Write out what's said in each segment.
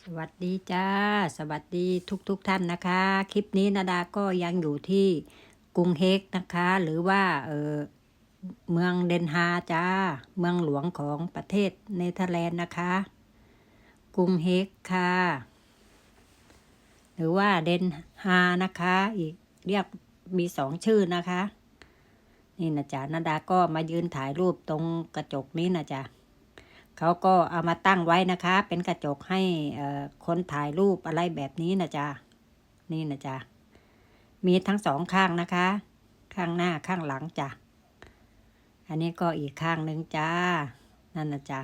สวัสดีจ้า สวัสดีทุกๆทท่านนะคะ คลิปนี้นาดาก็ยังอยู่ที่กรุงเฮกนะคะ หรือว่าเออเมืองเดนฮาจ้า เมืองหลวงของประเทศเนเธอร์แลนด์นะคะ กรุงเฮกค่ะ หรือว่าเดนฮานะคะ อีกเรียกมีสองชื่อนะคะ นี่นะจ๊ะนาดาก็มายืนถ่ายรูปตรงกระจกนี้นะจ๊ะ เขาก็เอามาตั้งไว้นะคะ เป็นกระจกให้คนถ่ายรูปอะไรแบบนี้นะจ๊ะนี่นะจ๊ะมีทั้งสองข้างนะคะ ข้างหน้าข้างหลังจ้ะอันนี้ก็อีกข้างหนึ่งจ้า นั่นนะจ๊ะ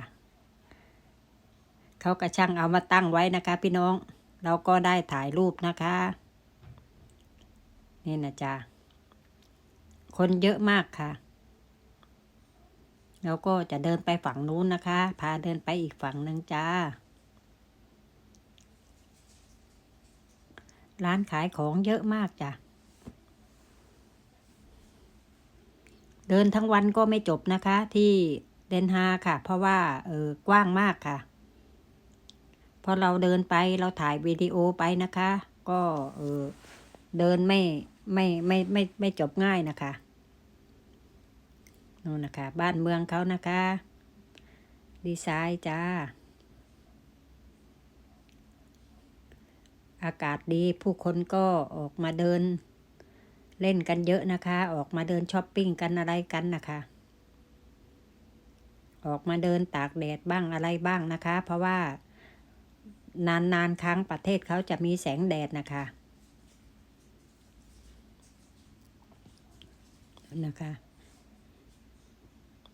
เขากระช่างเอามาตั้งไว้นะคะ พี่น้อง เราก็ได้ถ่ายรูปนะคะ นี่นะจ๊ะคนเยอะมากค่ะ แล้วก็จะเดินไปฝั่งนู้นนะคะ พาเดินไปอีกฝั่งหนึ่งจ้า ร้านขายของเยอะมากจ้ะ เดินทั้งวันก็ไม่จบนะคะที่เดนฮาค่ะ เพราะว่าเออกว้างมากค่ะ พอเราเดินไปเราถ่ายวิดีโอไปนะคะ ก็เออเดินไม่ไม่ไม่ไม่ไม่จบง่ายนะคะ นู่นนะคะ บ้านเมืองเขานะคะ ดีไซน์จ้า อากาศดีผู้คนก็ออกมาเดิน เล่นกันเยอะนะคะ ออกมาเดินช้อปปิ้งกันอะไรกันนะคะ ออกมาเดินตากแดดบ้างอะไรบ้างนะคะ เพราะว่านานๆครั้งประเทศเขาจะมีแสงแดดนะคะนะคะ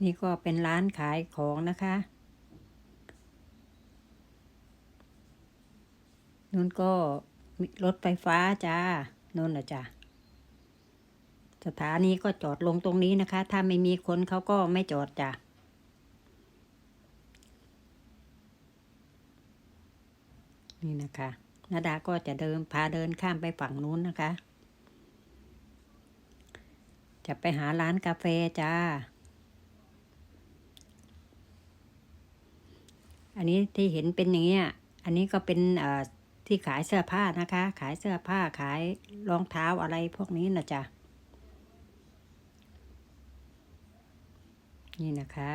นี่ก็เป็นร้านขายของนะคะนู่นก็รถไฟฟ้าจ้านู่นนะจ้ะสถานีก็จอดลงตรงนี้นะคะ ถ้าไม่มีคนเขาก็ไม่จอดจ้ะนี่นะคะนาดาก็จะเดินพาเดินข้ามไปฝั่งนู้นนะคะ จะไปหาร้านกาแฟจ้า อันนี้ที่เห็นเป็นอย่างเงี้ยอันนี้ก็เป็นที่ขายเสื้อผ้านะคะ ขายเสื้อผ้าขายรองเท้าอะไรพวกนี้นะจ๊ะนี่นะคะ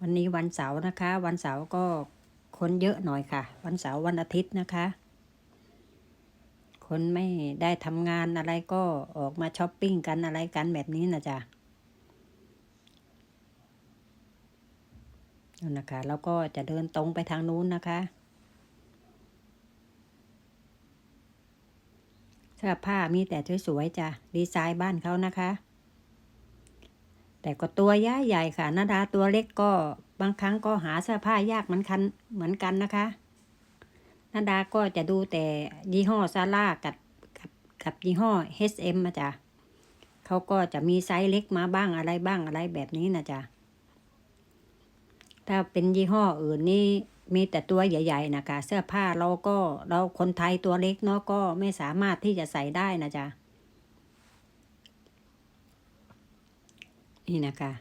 วันนี้วันเสาร์นะคะ วันเสาร์ก็คนเยอะหน่อยค่ะ วันเสาร์วันอาทิตย์นะคะ คนไม่ได้ทำงานอะไรก็ออกมาช้อปปิ้งกันอะไรกันแบบนี้นะจ๊ะนะคะ แล้วก็จะเดินตรงไปทางนู้นนะคะเสื้อผ้ามีแต่สวยๆจ้ะดีไซน์บ้านเขานะคะ แต่ก็ตัวย้าใหญ่ค่ะนาดาตัวเล็กก็บางครั้งก็หาเสื้อผ้ายากเหมือนกันเหมือนกันนะคะ นาดาก็จะดูแต่ยี่ห้อซาร่ากับกับกับยี่ห้อ H&M มาจ้ะเขาก็จะมีไซส์เล็กมาบ้างอะไรบ้างอะไรแบบนี้นะจ๊ะถ้าเป็นยี่ห้ออื่นนี่มีแต่ตัวใหญ่ ๆ นะคะ เสื้อผ้าเราก็เราคนไทยตัวเล็กเนาะก็ไม่สามารถที่จะใส่ได้นะจ๊ะนี่นะคะ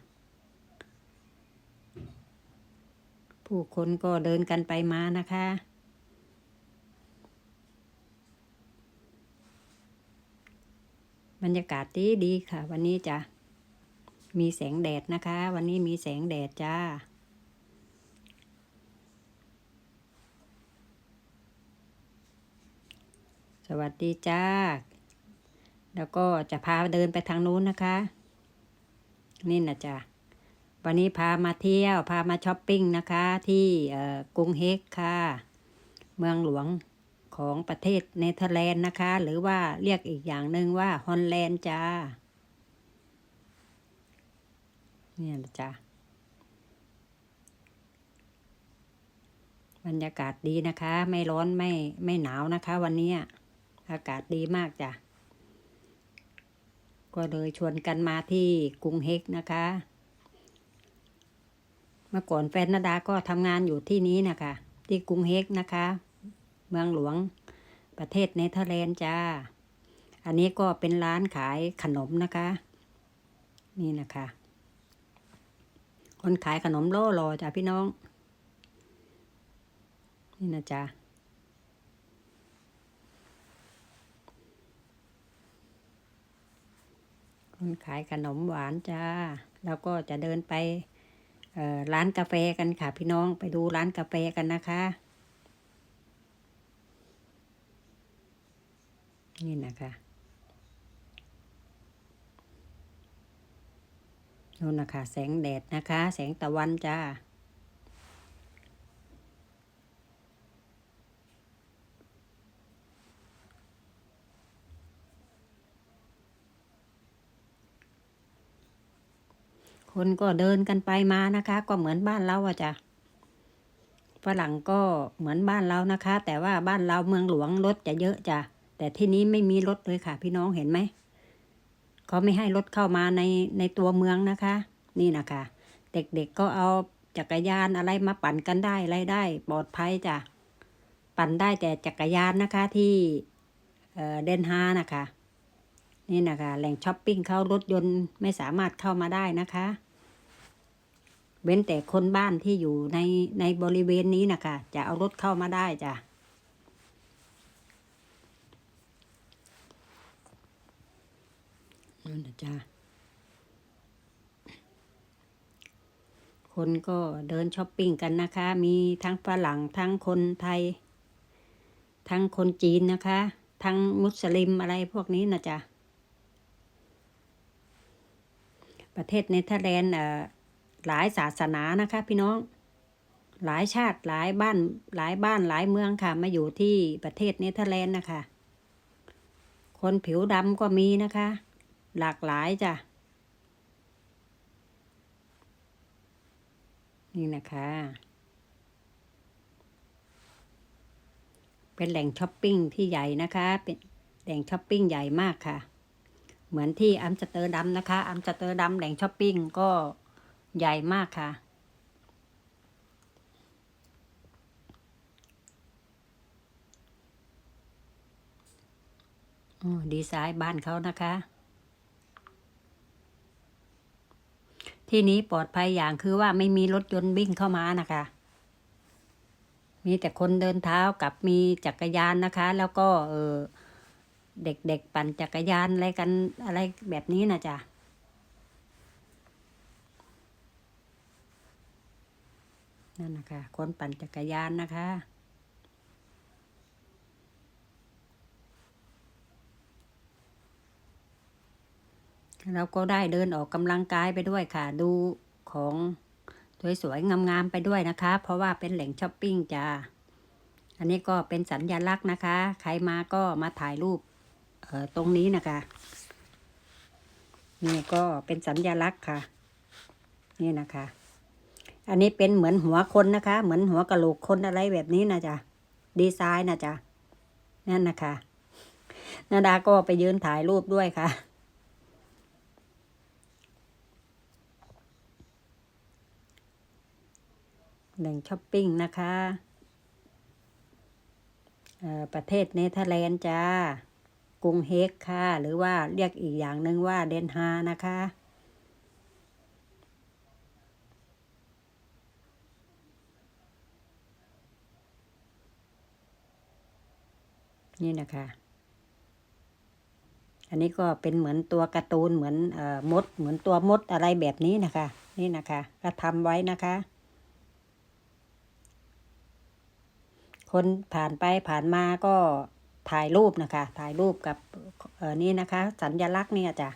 ผู้คนก็เดินกันไปมานะคะ บรรยากาศดีดีค่ะ วันนี้จะมีแสงแดดนะคะ วันนี้มีแสงแดดจ้า สวัสดีจ้า แล้วก็จะพาเดินไปทางนู้นนะคะ นี่นะจ้ะวันนี้พามาเที่ยว พามาช้อปปิ้งนะคะ ที่กรุงเฮกค่ะ เมืองหลวง ของประเทศเนเธอร์แลนด์นะคะ หรือว่าเรียกอีกอย่างหนึ่งว่าฮอลแลนด์จ้า เนี่ยจ้าบรรยากาศดีนะคะ ไม่ร้อนไม่ไม่หนาวนะคะ วันนี้อากาศดีมากจ้ะ ก็เลยชวนกันมาที่กรุงเฮกนะคะ เมื่อก่อนแฟนนาดาก็ทำงานอยู่ที่นี้นะคะ ที่กรุงเฮกนะคะ เมืองหลวงประเทศเนเธอร์แลนด์จ้า อันนี้ก็เป็นร้านขายขนมนะคะ นี่นะคะ คนขายขนมโล่รอจ้ะพี่น้อง นี่นะจ๊ะคนขายขนมหวานจ้า แล้วก็จะเดินไปร้านกาแฟกันค่ะพี่น้องไปดูร้านกาแฟกันนะคะ นี่นะคะนู่นนะคะ แสงแดดนะคะ แสงตะวันจ้าคนก็เดินกันไปมานะคะ ก็เหมือนบ้านเราอะจ้ะฝรั่งก็เหมือนบ้านเรานะคะ แต่ว่าบ้านเราเมืองหลวงรถจะเยอะจ้ะ แต่ที่นี้ไม่มีรถเลยค่ะ พี่น้องเห็นไหมเขาไม่ให้รถเข้ามาในในตัวเมืองนะคะ นี่นะคะ เด็กๆก็เอาจักรยานอะไรมาปั่นกันได้อะไรได้ปลอดภัยจ้ะปั่นได้แต่จักรยานนะคะที่เอ่อเดนฮานะคะ นี่นะคะแหล่งช้อปปิ้งเขารถยนต์ไม่สามารถเข้ามาได้นะคะ เว้นแต่คนบ้านที่อยู่ในในบริเวณนี้นะคะจะเอารถเข้ามาได้จ้ะ นั่นนะจ้ะคนก็เดินช้อปปิ้งกันนะคะ มีทั้งฝรั่งทั้งคนไทย ทั้งคนจีนนะคะ ทั้งมุสลิมอะไรพวกนี้นะจ๊ะ ประเทศเนเธอร์แลนด์เออหลายศาสนานะคะ พี่น้อง หลายชาติหลายบ้านหลายบ้านหลายเมืองค่ะ มาอยู่ที่ประเทศเนเธอร์แลนด์นะคะ คนผิวดำก็มีนะคะ หลากหลายจ้ะ นี่นะคะ เป็นแหล่งช้อปปิ้งที่ใหญ่นะคะ เป็นแหล่งช้อปปิ้งใหญ่มากค่ะ เหมือนที่อัมสเตอร์ดัมนะคะ อัมสเตอร์ดัมแหล่งช้อปปิ้งก็ใหญ่มากค่ะดีไซน์บ้านเขานะคะ ที่นี้ปลอดภัยอย่างคือว่าไม่มีรถยนต์วิ่งเข้ามานะคะ มีแต่คนเดินเท้ากับมีจักรยานนะคะ แล้วก็เออเด็กๆปั่นจักรยานอะไรกันอะไรแบบนี้นะจ๊ะนั่นนะคะคนปั่นจักรยานนะคะ เราก็ได้เดินออกกำลังกายไปด้วยค่ะ ดูของสวยๆงามๆไปด้วยนะคะ เพราะว่าเป็นแหล่งช้อปปิ้งจ้าอันนี้ก็เป็นสัญญลักษณ์นะคะ ใครมาก็มาถ่ายรูปเออตรงนี้นะคะ นี่ก็เป็นสัญลักษณ์ค่ะ นี่นะคะ อันนี้เป็นเหมือนหัวคนนะคะ เหมือนหัวกะโหลกคนอะไรแบบนี้นะจ๊ะดีไซน์นะจ๊ะนั่นนะคะนาดาก็ไปยืนถ่ายรูปด้วยค่ะ แหล่งช้อปปิ้งนะคะเอ่อประเทศเนเธอร์แลนด์จ้ากรุงเฮกค่ะ หรือว่าเรียกอีกอย่างหนึ่งว่าเดนฮานะคะ นี่นะคะ อันนี้ก็เป็นเหมือนตัวการ์ตูนเหมือนเอ่อมด เหมือนตัวมดอะไรแบบนี้นะคะ นี่นะคะ ก็ทำไว้นะคะ คนผ่านไปผ่านมาก็ถ่ายรูปนะคะ ถ่ายรูปกับเออนี่นะคะ สัญลักษณ์เนี่ยจ้ะ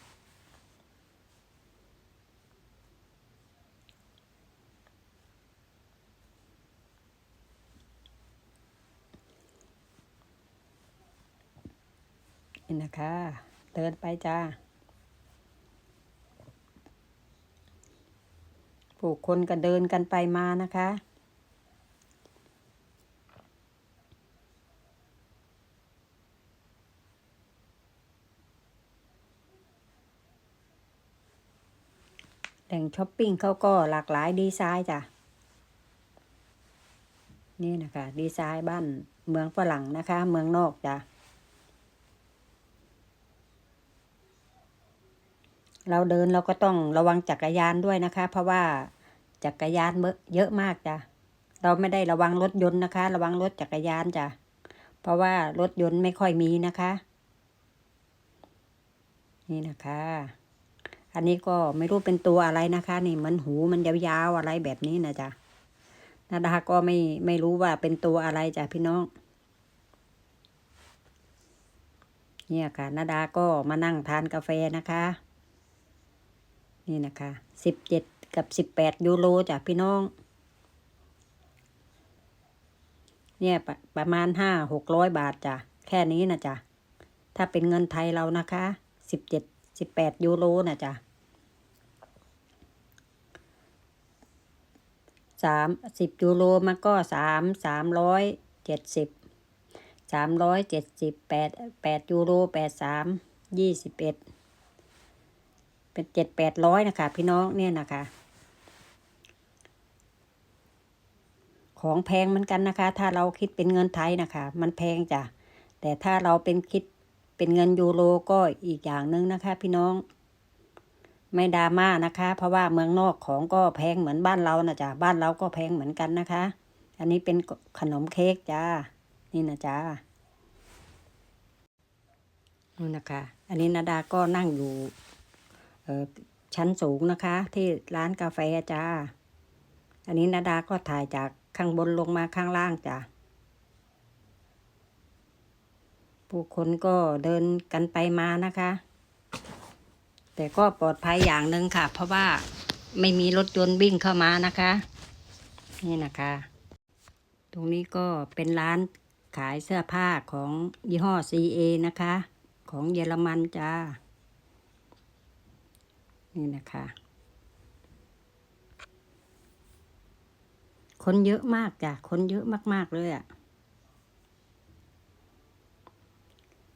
นี่นะคะ เดินไปจ้าผู้คนก็เดินกันไปมานะคะ แหล่งช้อปปิ้งเขาก็หลากหลายดีไซน์จ้ะ นี่นะคะ ดีไซน์บ้านเมืองฝรั่งนะคะ เมืองนอกจ้ะ เราเดินเราก็ต้องระวังจักรยานด้วยนะคะ เพราะว่าจักรยานเยอะมากจ้ะ เราไม่ได้ระวังรถยนต์นะคะ ระวังรถจักรยานจ้ะ เพราะว่ารถยนต์ไม่ค่อยมีนะคะ นี่นะคะ อันนี้ก็ไม่รู้เป็นตัวอะไรนะคะ นี่มันหูมันยาวๆอะไรแบบนี้นะจ๊ะนาดาก็ไม่ไม่รู้ว่าเป็นตัวอะไรจ้ะพี่น้อง เนี่ยค่ะนาดาก็มานั่งทานกาแฟนะคะ นี่นะคะสิบเจ็ดกับสิบแปดยูโรจ้ะพี่น้อง เนี่ยปประมาณห้าหกร้อยบาทจ้ะแค่นี้นะจ๊ะถ้าเป็นเงินไทยเรานะคะสิบเจ็ดสิบแปดยูโรนะจ๊ะ สามสิบยูโรมันก็สามสามร้อยเจ็ดสิบสามร้อยเจ็ดสิบแปดแปดยูโรแปดสามยี่สิบเอ็ดเป็นเจ็ดแปดร้อยนะคะพี่น้องเนี่ยนะคะ ของแพงเหมือนกันนะคะ ถ้าเราคิดเป็นเงินไทยนะคะ มันแพงจ้ะแต่ถ้าเราเป็นคิดเป็นเงินยูโรก็อีกอย่างหนึ่งนะคะ พี่น้อง ไม่ดราม่านะคะ เพราะว่าเมืองนอกของก็แพงเหมือนบ้านเรานะจ๊ะบ้านเราก็แพงเหมือนกันนะคะ อันนี้เป็นขนมเค้กจ้า นี่นะจ้านี่นะคะ อันนี้นาดาก็นั่งอยู่ชั้นสูงนะคะ ที่ร้านกาแฟจ้า อันนี้นาดาก็ถ่ายจากข้างบนลงมาข้างล่างจ้ะผู้คนก็เดินกันไปมานะคะ แต่ก็ปลอดภัยอย่างหนึ่งค่ะ เพราะว่าไม่มีรถยนต์วิ่งเข้ามานะคะ นี่นะคะ ตรงนี้ก็เป็นร้านขายเสื้อผ้าของยี่ห้อ CA นะคะ ของเยอรมันจ้า นี่นะคะ คนเยอะมากจ้ะ คนเยอะมาก ๆ เลยอะ่ะ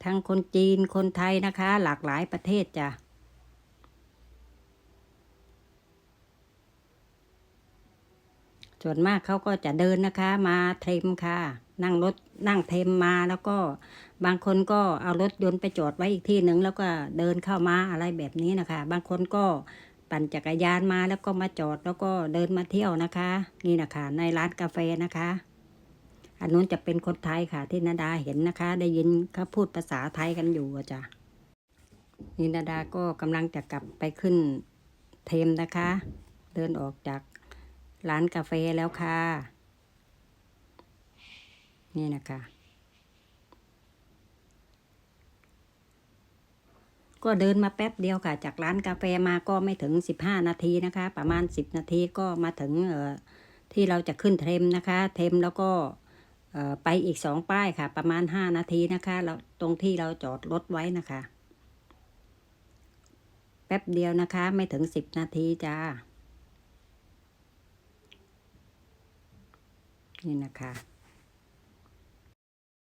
ทั้งคนจีนคนไทยนะคะ หลากหลายประเทศจ้ะ ส่วนมากเขาก็จะเดินนะคะ มาเทมค่ะ นั่งรถนั่งเทมมาแล้วก็บางคนก็เอารถยนต์ไปจอดไว้อีกที่หนึ่งแล้วก็เดินเข้ามาอะไรแบบนี้นะคะ บางคนก็ปั่นจักรยานมาแล้วก็มาจอดแล้วก็เดินมาเที่ยวนะคะ นี่นะคะในร้านกาแฟนะคะ อันนู้นจะเป็นคนไทยค่ะ ที่นาดาเห็นนะคะ ได้ยินเขาพูดภาษาไทยกันอยู่จ้ะนี่นาดาก็กำลังจะกลับไปขึ้นเทมนะคะ เดินออกจาก ร้านกาแฟแล้วค่ะ นี่นะคะ ก็เดินมาแป๊บเดียวค่ะ จากร้านกาแฟมาก็ไม่ถึงสิบห้านาทีนะคะ ประมาณสิบนาทีก็มาถึงที่เราจะขึ้นเทมนะคะ เทมแล้วก็ไปอีกสองป้ายค่ะ ประมาณห้านาทีนะคะเราตรงที่เราจอดรถไว้นะคะ แป๊บเดียวนะคะไม่ถึงสิบนาทีจ้า นี่นะคะ